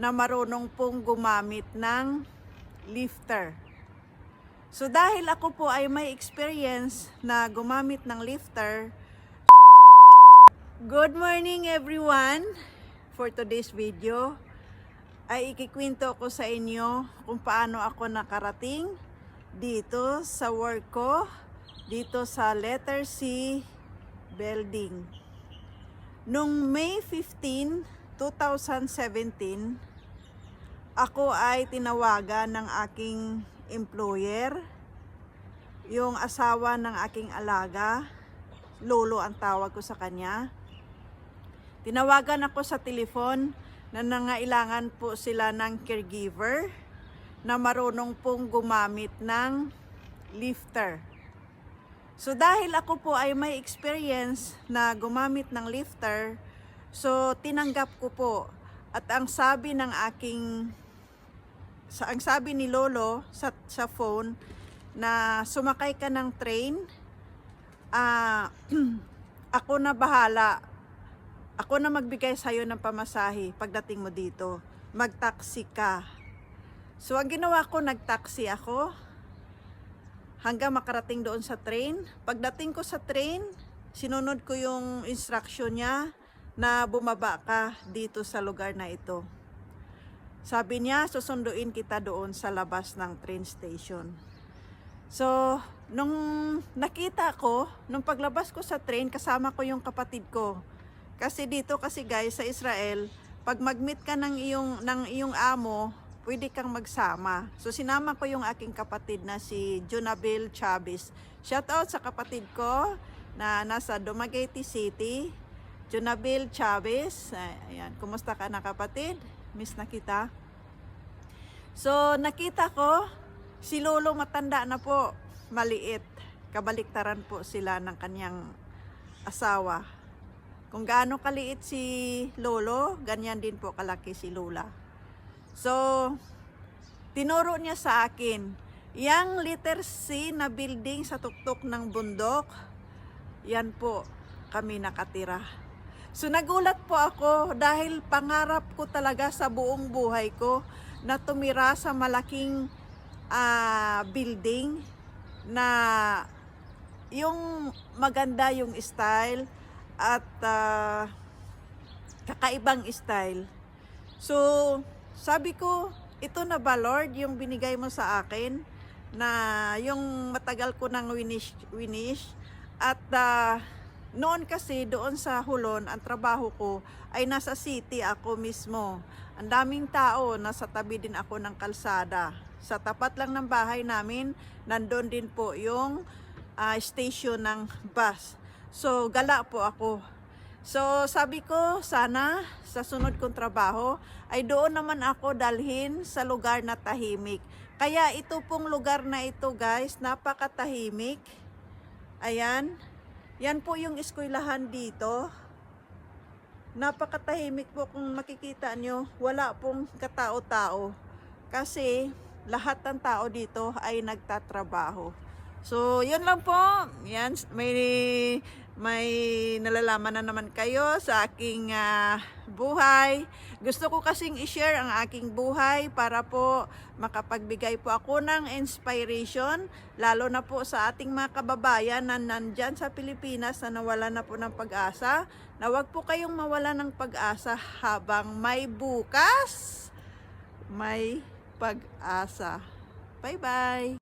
na marunong pong gumamit ng lifter. So dahil ako po ay may experience na gumamit ng lifter, Good morning everyone! For today's video ay ikikwento ko sa inyo kung paano ako nakarating dito sa work ko, dito sa letter C building. Noong May 15, 2017, ako ay tinawagan ng aking employer, yung asawa ng aking alaga, lolo ang tawag ko sa kanya. Tinawagan ako sa telefon na nangailangan po sila ng caregiver na marunong pong gumamit ng lifter. So dahil ako po ay may experience na gumamit ng lifter, so tinanggap ko po. At ang sabi ng aking sa ang sabi ni Lolo sa sa phone na sumakay ka ng train, ah ako na bahala. Ako na magbigay sa'yo ng pamasahe pagdating mo dito. Mag-taxi ka. So ang ginawa ko, nag-taxi ako hanggang makarating doon sa train. Pagdating ko sa train, sinunod ko yung instruction niya na bumaba ka dito sa lugar na ito. Sabi niya, susunduin kita doon sa labas ng train station. So, nung nakita ko, nung paglabas ko sa train, kasama ko yung kapatid ko. Kasi dito kasi guys sa Israel, pag mag-meet ka ng iyong ng iyong amo, pwede kang magsama. So sinama ko yung aking kapatid na si Junabel Chavez. Shout out sa kapatid ko na nasa Dumaguete City. Junabel Chavez. Ayan, kumusta ka na kapatid? Miss na kita. So nakita ko si Lolo matanda na po, maliit. Kabaliktaran po sila ng kanyang asawa. Kung gaano kaliit si Lolo, ganyan din po kalaki si Lola. So, tinuro niya sa akin, yang letter C na building sa tuktok ng bundok, yan po kami nakatira. So nagulat po ako dahil pangarap ko talaga sa buong buhay ko na tumira sa malaking ah, building na yung maganda yung style at ah, kakaibang style. So, sabi ko, ito na ba Lord yung binigay mo sa akin na yung matagal ko nang winish, winish at ah, noon kasi doon sa Hulon, ang trabaho ko ay nasa city ako mismo. Ang daming tao, nasa tabi din ako ng kalsada. Sa tapat lang ng bahay namin, nandun din po yung ah, station ng bus. So, gala po ako. So, sabi ko, sana sa sunod kong trabaho ay doon naman ako dalhin sa lugar na tahimik. Kaya ito pong lugar na ito guys, napakatahimik. Ayan. Yan po yung eskwelahan dito. Napakatahimik po kung makikita nyo. Wala pong katao-tao. Kasi lahat ng tao dito ay nagtatrabaho. So, yun lang po. Yan, may may nalalaman na naman kayo sa aking ah, buhay. Gusto ko kasing i-share ang aking buhay para po makapagbigay po ako ng inspiration, lalo na po sa ating mga kababayan na nandyan sa Pilipinas na nawala na po ng pag-asa, na wag po kayong mawala ng pag-asa habang may bukas, may pag-asa. Bye-bye!